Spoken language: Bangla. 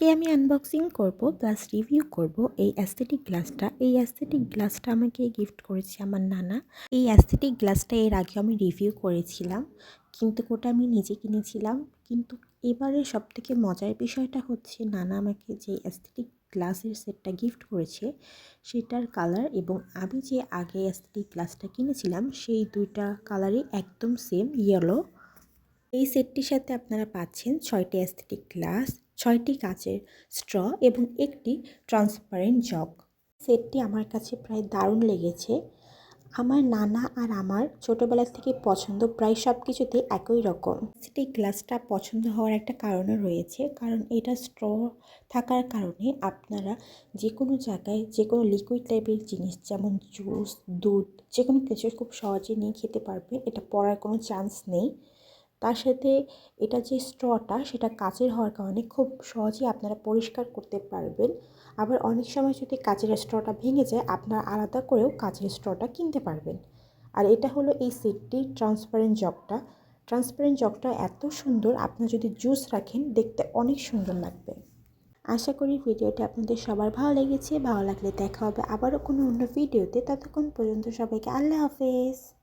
আজকে আমি আনবক্সিং করব প্লাস রিভিউ করব এই অ্যাস্থেটিক গ্লাসটা এই অ্যাস্থেটিক গ্লাসটা আমাকে গিফট করেছে আমার নানা। এই অ্যাস্থেটিক গ্লাসটা এর আগে আমি রিভিউ করেছিলাম, কিন্তু ওটা আমি নিজে কিনেছিলাম। কিন্তু এবারে সবথেকে মজার বিষয়টা হচ্ছে, নানা আমাকে যে অ্যাস্থেটিক গ্লাসের সেটটা গিফট করেছে, সেটার কালার এবং আমি যে আগে অ্যাস্থেটিক গ্লাসটা কিনেছিলাম, সেই দুইটা কালারই একদম সেম ইয়েলো এই সেটটির সাথে আপনারা পাচ্ছেন ছয়টি অ্যাস্থেটিক গ্লাস ছয়টি কাচের স্ট্র এবং একটি ট্রান্সপারেন্ট জগ। সেটটি আমার কাছে প্রায় দারুণ লেগেছে। আমার নানা আর আমার ছোটোবেলা থেকে পছন্দ প্রায় সব কিছুতে একই রকম। সেটি গ্লাসটা পছন্দ হওয়ার একটা কারণও রয়েছে, কারণ এটা স্ট্র থাকার কারণে আপনারা যে কোনো জায়গায় যে কোনো লিকুইড টাইপের জিনিস যেমন জুস দুধ যে কোনো কিছু খুব সহজে নিয়ে খেতে পারবেন, এটা পড়ার কোনো চান্স নেই। তার সাথে এটা যে স্ট্রটা সেটা কাচের হওয়ার কারণে খুব সহজেই আপনারা পরিষ্কার করতে পারবেন। আবার অনেক সময় যদি কাচের স্ট্রটা ভেঙে যায়, আপনারা আলাদা করেও কাচের স্ট্রটা কিনতে পারবেন। আর এটা হলো এই সেটটির ট্রান্সপারেন্ট জগটা। ট্রান্সপারেন্ট জগটা এত সুন্দর, আপনারা যদি জুস রাখেন, দেখতে অনেক সুন্দর লাগবে। আশা করি ভিডিওটি আপনাদের সবার ভালো লেগেছে। ভালো লাগলে দেখা হবে আবারও কোনো অন্য ভিডিওতে। ততক্ষণ পর্যন্ত সবাইকে আল্লাহ হাফেজ।